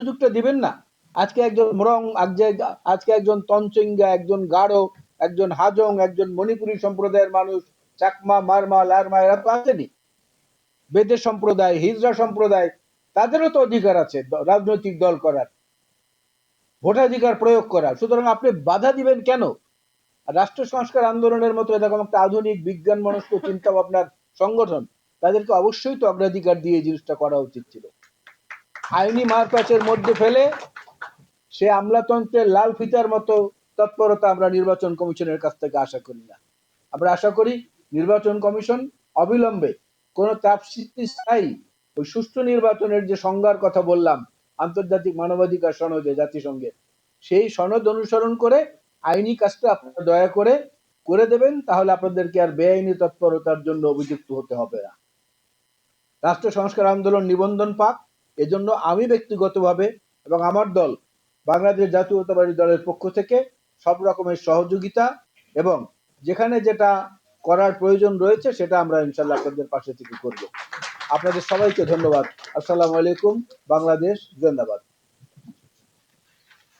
সুযোগটা দিবেন না। আজকে একজন মোরং, আজকে- একজন তঞ্চঙ্গা একজন গাঢ়, একজন হাজং, একজন মণিপুরী সম্প্রদায়ের মানুষ, চাকমা, মারমা, লারমা, এরা তো আসেনি। বেদের সম্প্রদায় হিজড়া সম্প্রদায়, তাদেরও তো অধিকার আছে রাজনৈতিক দল করার। ভোটাধিকার প্রয়োগ করার। সুতরাং আপনি বাধা দিবেন কেন? রাষ্ট্র সংস্কার আন্দোলনের মতো এরকম একটা আধুনিক বিজ্ঞান মনস্ক চিন্তা ভাবনার সংগঠন, তাদেরকে অবশ্যই তো অগ্রাধিকার দিয়ে জিনিসটা করা উচিত ছিল। আইনি মারপ্যাচের মধ্যে ফেলে সে আমলাতন্ত্রের লাল ফিতার মতো তৎপরতা আমরা নির্বাচন কমিশনের কাছ থেকে আশা করি না। আমরা আশা করি নির্বাচন কমিশন অবিলম্বে কোনো সৃষ্টি ছাড়াই ওই সুষ্ঠু নির্বাচনের যে সংজ্ঞার কথা বললাম, আন্তর্জাতিক মানবাধিকার সনদে জাতিসংঘের সেই সনদ অনুসরণ করে আইনি কাজটা আপনারা দয়া করে করে দেবেন, তাহলে আপনাদেরকে আর বেআইনি তৎপরতার জন্য অভিযুক্ত হতে হবে না। রাষ্ট্র সংস্কার আন্দোলন নিবন্ধন পাক এজন্য আমি ব্যক্তিগতভাবে এবং আমার দল বাংলাদেশ জাতীয়তাবাদী দলের পক্ষ থেকে সব রকমের সহযোগিতা এবং যেখানে যেটা করার প্রয়োজন রয়েছে সেটা আমরা ইনশাল্লাহ আপনাদের পাশে থেকে করব। আপনাদের সবাইকে ধন্যবাদ। আসসালামু আলাইকুম, বাংলাদেশ জিন্দাবাদ।